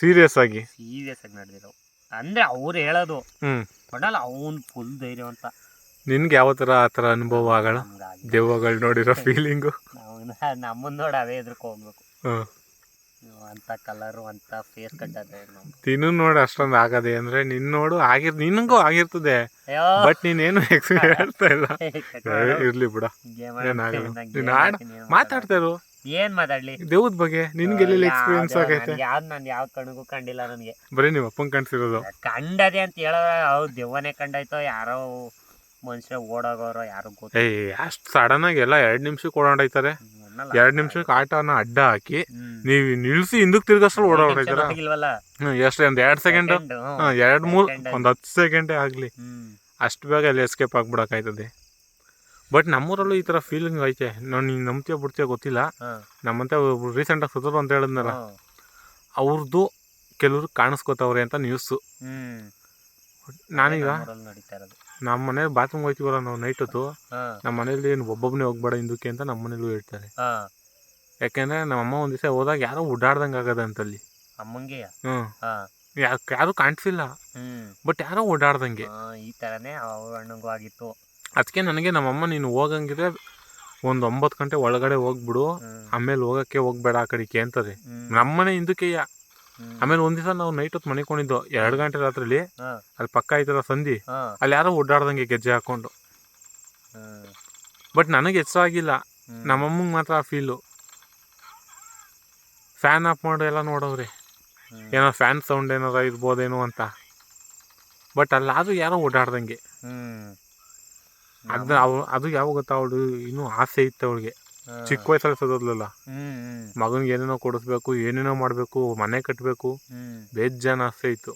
Serious ಆಗಿ? Serious ಆಗಿ ನಡೆದಿರೋ ಅಂದ್ರೆ ಅವ್ರು ಹೇಳೋದು ಹ್ಮ್. ಒಟ್ಟಲ್ಲ ಅವನ್ ಫುಲ್ ಧೈರ್ಯ ಅಂತ. ನಿನ್ಗೆ ಯಾವ ತರ ಆ ತರ ಅನುಭವ ಆಗಲ್ಲ? ನಮ್ಗಾಗಿ ದೆವ್ವಗಳು ನೋಡಿರೋ ಫೀಲಿಂಗು ನಾವು ನಮ್ಮನ್ನ ನೋಡಿ ಅವೇ ಎದ್ರಕ್ ಹೋಗ್ಬೇಕು. ಹ್ಮ್ ಅಂತ ಕಲರು ಅಂತ ಫೇಸ್ ಕಟ್ಟದೆ ನಮ್ದು ನೀನು ನೋಡಿ ಅಷ್ಟೊಂದು ಆಗದೆ ಅಂದ್ರೆ ನಿನ್ ನೋಡು ಆಗಿರ್ ನಿನಗೂ ಆಗಿರ್ತದೆ. ಅಯ್ಯೋ. ಬಟ್ ನೀನೇನು ಎಕ್ಸ್ಪೀರಿಯನ್ಸ್ ಹೇಳ್ತಾ ಇಲ್ಲ. ಏ, ಇರ್ಲಿ ಬಿಡ. ಏನಾಗಲ್ಲ. ನೀನ್ ಆಡ್- ಮಾತಾಡ್ತಾ ಇರು. ಏನ್ ಮಾತಾಡ್ಲಿ? ದೇವದ ಬಗ್ಗೆ ನಿನ್ಗೆ ಎಕ್ಸ್ಪೀರಿಯನ್ಸ್ ಆಗೈತೆ? ಯಾವ್ದು ನಾನು ಯಾವ ಕಣ್ಗೂ ಕಂಡಿಲ್ಲ ನನಗೆ. ಬರೀ ನೀವು ಅಪ್ಪನ್ ಕಾಣಿಸಿರೋದು. ಕಂಡದೆ ಅಂತ ಹೇಳೋ ಹೌದು ದೆವ್ವನೇ ಕಂಡಾಯ್ತೋ ಯಾರೋ ಮನುಷ್ಯ ಓಡೋಗೋರೋ ಯಾರು ಗೊತ್ತು ಅಷ್ಟು ಸಡನ್ ಆಗಿ ಎಲ್ಲ ಎರಡ್ ನಿಮಿಷಕ್ಕೆ ಓಡಾಡೈತಾರೆ. ಎರಡು ನಿಮಿಷಕ್ಕೆ ಆಟನ ಅಡ್ಡ ಹಾಕಿ. ನೀವು ನಿಲ್ಸಿ ಹಿಂದಕ್ ತಿರ್ಗಸ್ರು ಓಡಾಡೈತಾರ ಆಗಿಲ್ವಲ್ಲ? ಎಷ್ಟು ಒಂದ್ ಎರಡ್ ಸೆಕೆಂಡ್. ಎರಡ್ ಮೂರ್ ಒಂದ್ ಹತ್ತು ಸೆಕೆಂಡೇ ಆಗ್ಲಿ. ಅಷ್ಟ್ ಅಷ್ಟು ಬೇಗ ಅಲ್ಲಿ ಎಸ್ಕೇಪ್ ಆಗ್ಬಿಡಕ್ಕಾಯ್ತದೆ ಬಟ್ ನಮ್ಮೂರಲ್ಲೂ ಈ ತರ ಫೀಲಿಂಗ್ ಐತೆ. ನಾನು ನೀನು ನಂಬ್ತೀಯ ಬಿಡ್ತೀಯ ಗೊತ್ತಿಲ್ಲ. ನಮ್ಮಂತೆ ರೀಸೆಂಟ್ ರೀಸೆಂಟಾಗಿ ಸುತ್ತರು ಅಂತ ಹೇಳಿದ್ನಲ್ಲ. ಅವ್ರದ್ದು ಕೆಲವ್ರು ಕಾಣಿಸ್ಕೋತಾವ್ರೆ ಅಂತ ನ್ಯೂಸು. ನಾನೀಗ ನಮ್ಮ ಮನೇಲಿ ಬಾತ್ರೂಮ್ ಹೋಯ್ತೀವಲ್ಲ ನಾವು ನೈಟ್ ಹೊತ್ತು. ನಮ್ಮ ಮನೇಲಿ ಏನು ಒಬ್ಬೊಬ್ಬನೇ ಹೋಗ್ಬೇಡ ಹಿಂದಕ್ಕೆ ಅಂತ ನಮ್ಮ ಮನೇಲೂ ಹೇಳ್ತಾರೆ. ಯಾಕೆಂದ್ರೆ ನಮ್ಮ ಅಮ್ಮ ಒಂದ್ ದಿವಸ ಹೋದಾಗ ಯಾರೋ ಓಡಾಡ್ದಂಗೆ ಆಗದ ಅಂತಲ್ಲಿ? ಹ್ಮ್. ಯಾರು ಕಾಣಿಸಿಲ್ಲ. ಬಟ್ ಯಾರೋ ಓಡಾಡ್ದಂಗೆ. ಈ ತರನೇ ಆಗಿತ್ತು. ಅದಕ್ಕೆ ನನಗೆ ನಮ್ಮಮ್ಮ ನೀನು ಹೋಗಂಗಿದ್ರೆ ಒಂದು ಒಂಬತ್ತು ಗಂಟೆ ಒಳಗಡೆ ಹೋಗ್ಬಿಡು. ಆಮೇಲೆ ಹೋಗಕ್ಕೆ ಹೋಗ್ಬೇಡ ಆ ಕಡೆಗೆ ಅಂತಾರೆ ನಮ್ಮನೆ ಹಿಂದಕ್ಕೆ. ಆಮೇಲೆ ಒಂದ್ ದಿವಸ ನಾವು ನೈಟ್ ಹೊತ್ತು ಮನಿಕೊಂಡಿದ್ದು ಎರಡು ಗಂಟೆ ರಾತ್ರಿಲಿ ಅಲ್ಲಿ ಪಕ್ಕ ಐತಲ್ಲ ಸಂಧಿ. ಅಲ್ಲಿ ಯಾರೋ ಓಡಾಡ್ದಂಗೆ ಗೆಜ್ಜೆ ಹಾಕೊಂಡು. ಬಟ್ ನನಗೆ ಹೆಚ್ಚಾಗಿಲ್ಲ ಆಗಿಲ್ಲ. ನಮ್ಮಮ್ಮಂಗೆ ಮಾತ್ರ ಆ ಫೀಲು ಫ್ಯಾನ್ ಆಫ್ ಮಾಡಿ ಎಲ್ಲ ನೋಡವ್ರೆ. ಹ್ಮ್. ಏನೋ ಫ್ಯಾನ್ ಸೌಂಡ್ ಏನಾರ ಇರ್ಬೋದೇನೋ ಅಂತ. ಬಟ್ ಅಲ್ಲಾದ್ರೂ ಯಾರೋ ಓಡಾಡ್ದಂಗೆ. ಅದ್ ಅದು ಯಾವಾಗ ಗೊತ್ತಾ ಅವಳು ಇನ್ನೂ ಆಸೆ ಇತ್ತು ಅವಳಿಗೆ. ಚಿಕ್ಕ ವಯಸ್ಸಲ್ಲಿ ಸದೋದ್ಲಲ್ಲ. ಮಗನಿಗೆ ಏನೇನೋ ಕೊಡಿಸ್ಬೇಕು ಏನೇನೋ ಮಾಡಬೇಕು ಮನೆ ಕಟ್ಟಬೇಕು ಬೇಜಾನ ಆಸೆ ಇತ್ತು.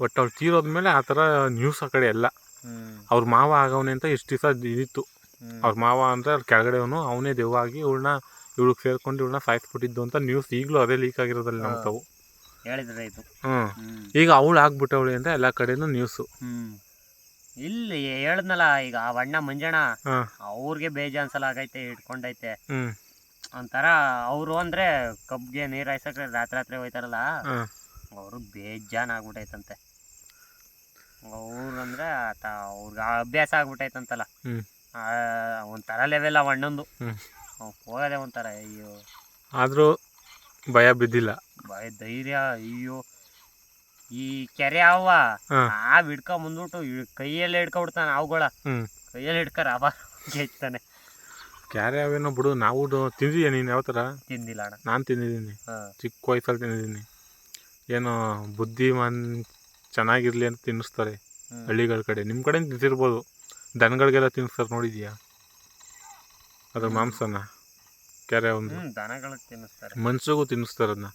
ಬಟ್ ಅವ್ಳು ತೀರೋದ್ಮೇಲೆ ಆ ಥರ ನ್ಯೂಸ್ ಆ ಕಡೆ ಎಲ್ಲ. ಅವ್ರ ಮಾವ ಆಗವನೇ ಅಂತ ಎಷ್ಟು ದಿವಸ ಇದಿತ್ತು ಅವ್ರ ಮಾವ ಅಂದರೆ ಅವ್ರ ಕೆಳಗಡೆವನು ಅವನೇ ದೆವ್ವಾಗಿ ಇವಳನ್ನ ಇವಳಿಗೆ ಸೇರ್ಕೊಂಡು ಇವಳನ್ನ ಸಾಯಿಸ್ಬಿಟ್ಟಿದ್ದು ಅಂತ ನ್ಯೂಸ್ ಈಗಲೂ ಅದೇ ಲೀಕ್ ಆಗಿರೋದಲ್ಲ ನಮ್ಮ. ತಾವು ಹ್ಞೂ ಹ್ಮ್. ಈಗ ಅವಳು ಆಗ್ಬಿಟ್ಟವಳೆ ಅಂತ ಎಲ್ಲ ಕಡೆನೂ ನ್ಯೂಸು. ಇಲ್ಲಿ ಹೇಳದ್ನಲ್ಲ ಈಗ ಆ ಅಣ್ಣ ಮಂಜಣ್ಣ ಅವ್ರಿಗೆ ಬೇಜಾನ್ ಸಲ ಆಗೈತೆ ಇಟ್ಕೊಂಡೈತೆ ಹ್ಞೂ ಒಂಥರ ಅವರು ಅಂದ್ರೆ ಕಬ್ಗೆ ನೀರ್ ಹಾಯ್ಸಕ್ರೆ ರಾತ್ರಿ ರಾತ್ರಿ ಹೋಯ್ತಾರಲ್ಲ ಅವರು ಬೇಜಾನ್ ಆಗ್ಬಿಟ್ಟೈತಂತೆ ಅವ್ರಂದ್ರೆ ಆತ ಅವ್ರಿಗೆ ಅಭ್ಯಾಸ ಆಗ್ಬಿಟ್ಟೈತಂತಲ್ಲ ಒಂಥರ ಲೆವೆಲ್ ಅವ ಅಣ್ಣಂದು. ಹೋಗದೆ ಒಂಥರ ಅಯ್ಯೋ. ಆದರೂ ಭಯ ಬಿದ್ದಿಲ್ಲ. ಭಯ ಧೈರ್ಯ ಅಯ್ಯೋ. ಈ ಕೆರೆ ಅವ ಆ ಹಿಡ್ಕೊಂಡ್ ಮುಂದ್ಬಿಟ್ಟು ಕೈಯಲ್ಲಿ ಹಿಡ್ಕೊಬಿಡ್ತಾನೆ ಅವುಗಳ. ಕೈಯಲ್ಲಿ ಹಿಡ್ಕರ ಅವ ಗೆಚ್ತಾನೆ ಕ್ಯಾರೆ ಅವೇನೋ ಬಿಡು ನಾವು ತಿಂದಿದ್ಯಾ ನೀನು ಯಾವ ಥರ ತಿಂದಿಲ್ಲ ಅಣ್ಣ. ನಾನು ತಿಂದಿದ್ದೀನಿ. ಚಿಕ್ಕ ವಯಸ್ಸಲ್ಲಿ ತಿಂದಿದ್ದೀನಿ. ಏನೋ ಬುದ್ಧಿಮಾನ್ ಚೆನ್ನಾಗಿರ್ಲಿ ಅಂತ ತಿನ್ನಿಸ್ತಾರೆ. ಹಳ್ಳಿಗಳ ಕಡೆ. ನಿಮ್ಮ ಕಡೆ ತಿಂತಿರ್ಬೋದು ದನಗಳಿಗೆಲ್ಲ ತಿನ್ನಿಸ್ತಾರೆ ನೋಡಿದ್ಯಾ? ಅದ್ರ ಮಾಂಸನ ಕೆರೆ ಒಂದು. ದನಗಳಿಗೆ ತಿನ್ನಿಸ್ತಾರೆ. ಮನ್ಸಿಗೂ ತಿನ್ನಿಸ್ತಾರೆ ಅದನ್ನ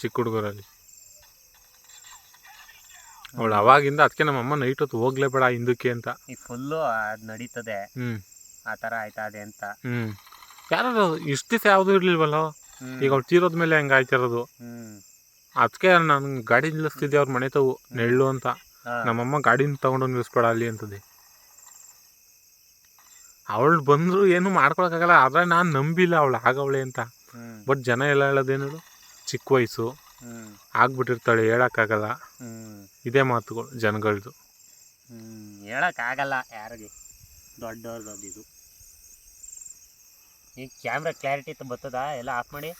ಚಿಕ್ಕ ಹುಡುಗರಲ್ಲಿ. ಅವಳು ಅವಾಗಿಂದ ಅದಕ್ಕೆ ನಮ್ಮಮ್ಮ ನೈಟ್ ಹೊತ್ತು ಹೋಗ್ಲೇಬೇಡ ಹಿಂದಕ್ಕೆ ಅಂತ. ಈ ಫುಲ್ಲು ಅದು ನಡೀತದೆ. ಹ್ಮ್. ಆ ತರ ಆಯ್ತದೆ ಅಂತ. ಹ್ಮ್. ಯಾರು ಇಷ್ಟು ದಿವಸ ಯಾವುದೂ ಇರ್ಲಿಲ್ವಲ್ಲ. ಈಗ ಅವ್ಳು ತೀರೋದ್ಮೇಲೆ ಹೆಂಗ್ ಆಯ್ತಿರೋದು? ಹ್ಮ್. ಅದಕ್ಕೆ ನಾನು ಗಾಡಿ ನಿಲ್ಲಿಸ್ತಿದ್ದೆ ಅವ್ರ ಮನೆ ತಾವು ನೆಳ್ಳು ಅಂತ. ಹಾ. ನಮ್ಮಮ್ಮ ಗಾಡಿನ ತಗೊಂಡು ನಿಲ್ಲಿಸ್ಬೇಡ ಅಲ್ಲಿ ಅಂತದೆ. ಅವಳು ಬಂದ್ರು ಏನು ಮಾಡ್ಕೊಳಕ್ಕಾಗಲ್ಲ ಆದ್ರೆ ನಾನು ನಂಬಿಲ್ಲ ಅವಳು ಆಗವಳೆ ಅಂತ. ಹ್ಮ್. ಬಟ್ ಜನ ಎಲ್ಲ ಹೇಳೋದೇನು ಚಿಕ್ಕ ವಯಸ್ಸು. ಆಗ್ಬಿಟ್ಟಿರ್ತಾಳೆ, ಹೇಳೋಕ್ಕಾಗಲ್ಲ. ಇದೇ ಮಾತುಗಳು ಜನಗಳದು. ಹೇಳೋಕ್ಕಾಗಲ್ಲ ಯಾರಿಗೆ. ದೊಡ್ಡವ್ರದ್ದು ಇದು. ಈ ಕ್ಯಾಮ್ರಾ ಕ್ಲಾರಿಟಿ ಬರ್ತದ? ಎಲ್ಲ ಆಫ್ ಮಾಡಿ.